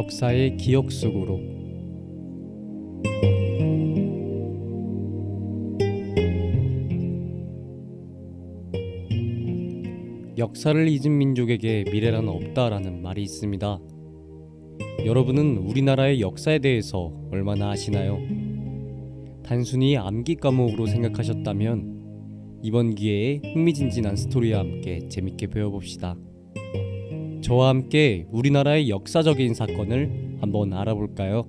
역사의 기억 속으로 역사를 잊은 민족에게 미래란 없다라는 말이 있습니다. 여러분은 우리나라의 역사에 대해서 얼마나 아시나요? 단순히 암기 과목으로 생각하셨다면 이번 기회에 흥미진진한 스토리와 함께 재밌게 배워봅시다. 저와 함께 우리나라의 역사적인 사건을 한번 알아볼까요?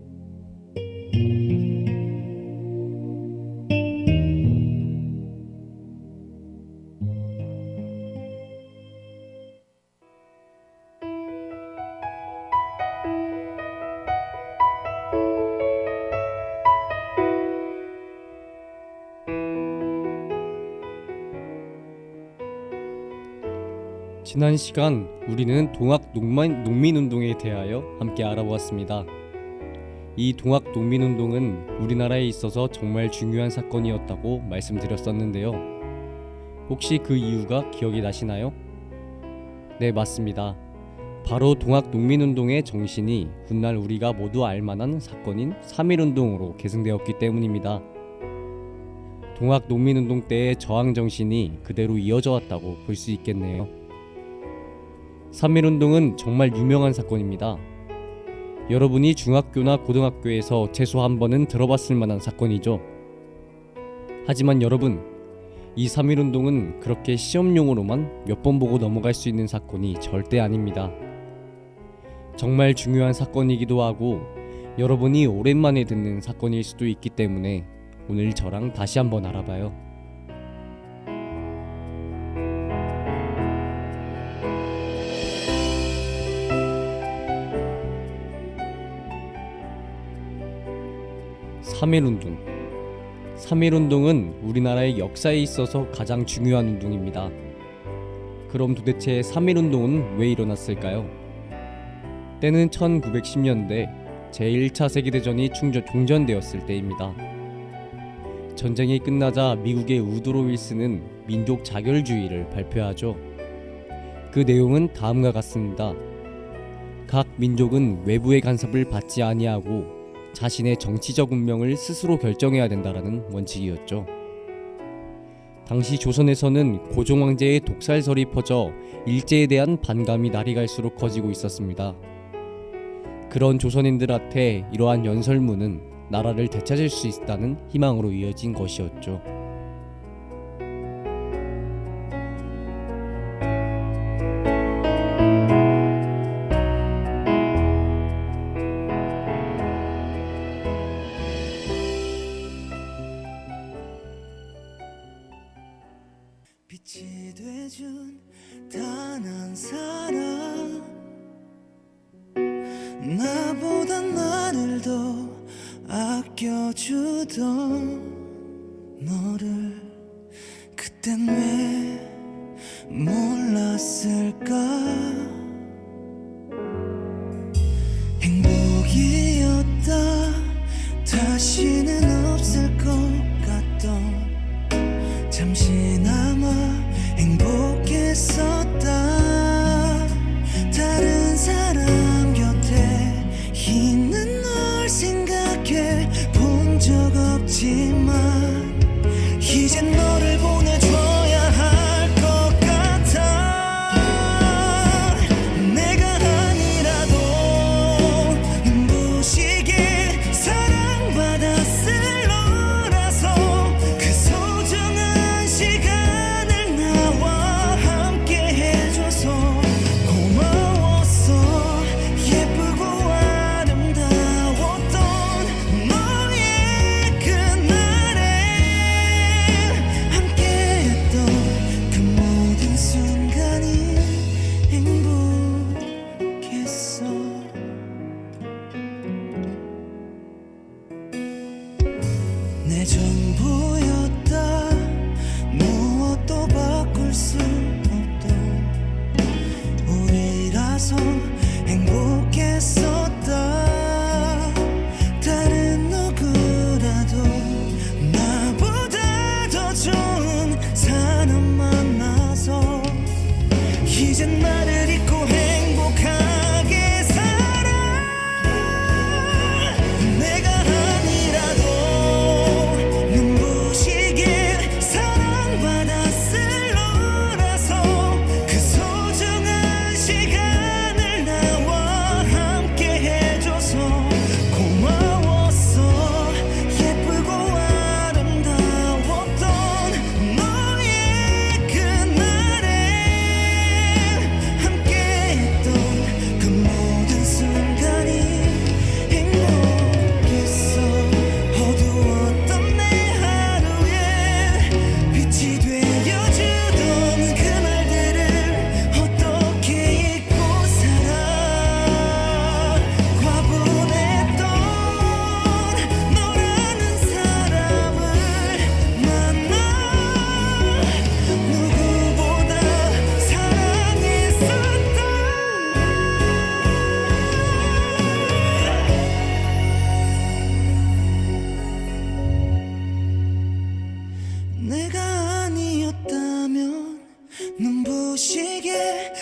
지난 시간 우리는 동학 농민, 농민운동에 대하여 함께 알아보았습니다. 이 동학 농민운동은 우리나라에 있어서 정말 중요한 사건이었다고 말씀드렸었는데요. 혹시 그 이유가 기억이 나시나요? 네, 맞습니다. 바로 동학 농민운동의 정신이 훗날 우리가 모두 알만한 사건인 3.1운동으로 계승되었기 때문입니다. 동학 농민운동 때의 저항 정신이 그대로 이어져 왔다고 볼 수 있겠네요. 3.1운동은 정말 유명한 사건입니다. 여러분이 중학교나 고등학교에서 최소 한 번은 들어봤을 만한 사건이죠. 하지만 여러분, 이 3.1운동은 그렇게 시험용으로만 몇 번 보고 넘어갈 수 있는 사건이 절대 아닙니다. 정말 중요한 사건이기도 하고 여러분이 오랜만에 듣는 사건일 수도 있기 때문에 오늘 저랑 다시 한번 알아봐요. (3.1운동) (3.1운동은) 우리나라의 역사에 있어서 가장 중요한 운동입니다. 그럼 도대체 (3.1운동은) 왜 일어났을까요? 때는 1910년대 제1차 세계대전이 충전 종전되었을 때입니다. 전쟁이 끝나자 미국의 우드로 윌슨은 민족 자결주의를 발표하죠. 그 내용은 다음과 같습니다. 각 민족은 외부의 간섭을 받지 아니하고 자신의 정치적 운명을 스스로 결정해야 된다라는 원칙이었죠. 당시 조선에서는 고종 황제의 독살설이 퍼져 일제에 대한 반감이 날이 갈수록 커지고 있었습니다. 그런 조선인들한테 이러한 연설문은 나라를 되찾을 수 있다는 희망으로 이어진 것이었죠. 아껴주던 너를 그땐 왜 몰랐을까? 행복이었다. 다시는 이 내 전부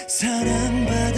사랑받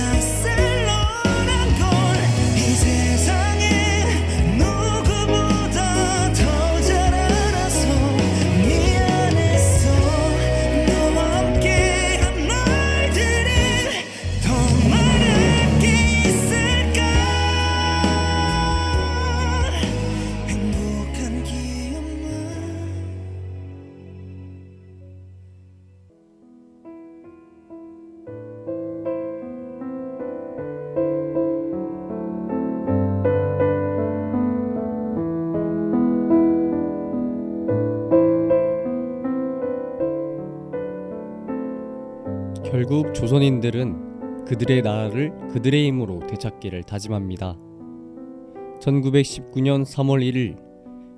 결국 조선인들은 그들의 나라를 그들의 힘으로 되찾기를 다짐합니다. 1919년 3월 1일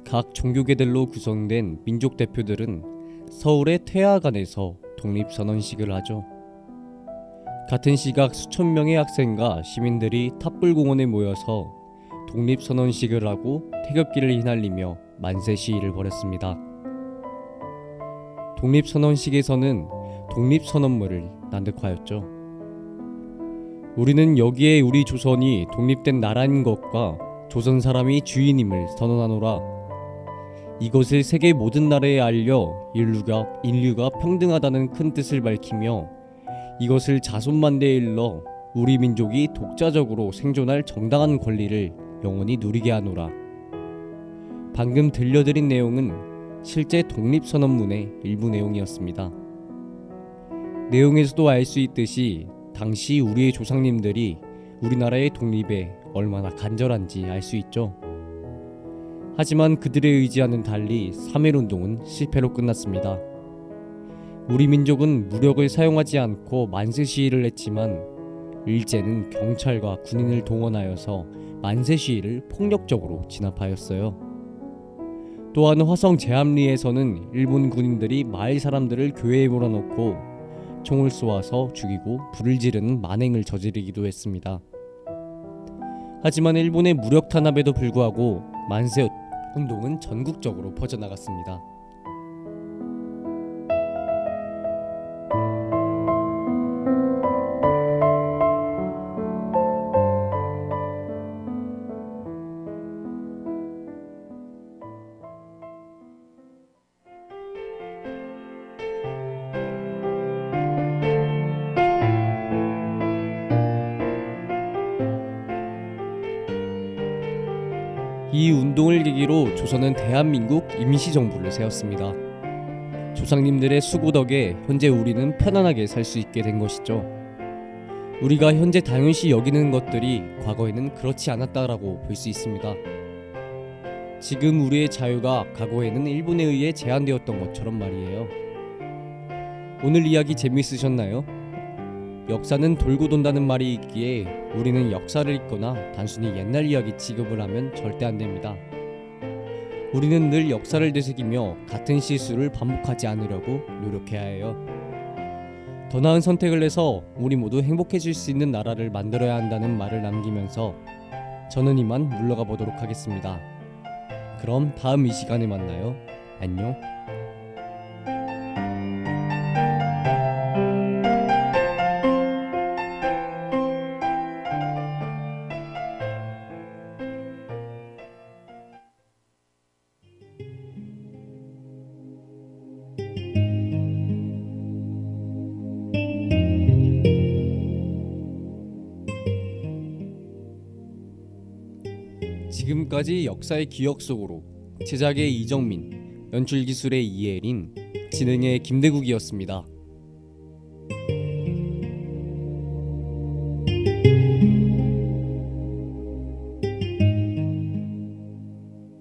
각 종교계들로 구성된 민족 대표들은 서울의 태화관에서 독립선언식을 하죠. 같은 시각 수천 명의 학생과 시민들이 탑불공원에 모여서 독립선언식을 하고 태극기를 휘날리며 만세 시위를 벌였습니다. 독립선언식에서는 독립선언문을 낭독하였죠. 우리는 여기에 우리 조선이 독립된 나라인 것과 조선 사람이 주인임을 선언하노라. 이것을 세계 모든 나라에 알려 인류가 인류가 평등하다는 큰 뜻을 밝히며 이것을 자손만대에 일러 우리 민족이 독자적으로 생존할 정당한 권리를 영원히 누리게 하노라. 방금 들려드린 내용은 실제 독립선언문의 일부 내용이었습니다. 내용에서도 알 수 있듯이 당시 우리의 조상님들이 우리나라의 독립에 얼마나 간절한지 알 수 있죠. 하지만 그들의 의지와는 달리 3.1 운동은 실패로 끝났습니다. 우리 민족은 무력을 사용하지 않고 만세 시위를 했지만 일제는 경찰과 군인을 동원하여서 만세 시위를 폭력적으로 진압하였어요. 또한 화성 제암리에서는 일본 군인들이 마을 사람들을 교회에 몰아넣고 총을 쏘아서 죽이고 불을 지르는 만행을 저지르기도 했습니다. 하지만 일본의 무력 탄압에도 불구하고 만세 운동은 전국적으로 퍼져나갔습니다. 계기로 조선은 대한민국 임시정부를 세웠습니다. 조상님들의 수고 덕에 현재 우리는 편안하게 살 수 있게 된 것이죠. 우리가 현재 당연시 여기는 것들이 과거에는 그렇지 않았다라고 볼 수 있습니다. 지금 우리의 자유가 과거에는 일본에 의해 제한되었던 것처럼 말이에요. 오늘 이야기 재미있으셨나요? 역사는 돌고 돈다는 말이 있기에 우리는 역사를 읽거나 단순히 옛날 이야기 취급을 하면 절대 안 됩니다. 우리는 늘 역사를 되새기며 같은 실수를 반복하지 않으려고 노력해야 해요. 더 나은 선택을 해서 우리 모두 행복해질 수 있는 나라를 만들어야 한다는 말을 남기면서 저는 이만 물러가 보도록 하겠습니다. 그럼 다음 이 시간에 만나요. 안녕. 지금까지 역사의 기억 속으로 제작의 이정민, 연출 기술의 이혜린, 진행의 김대국이었습니다.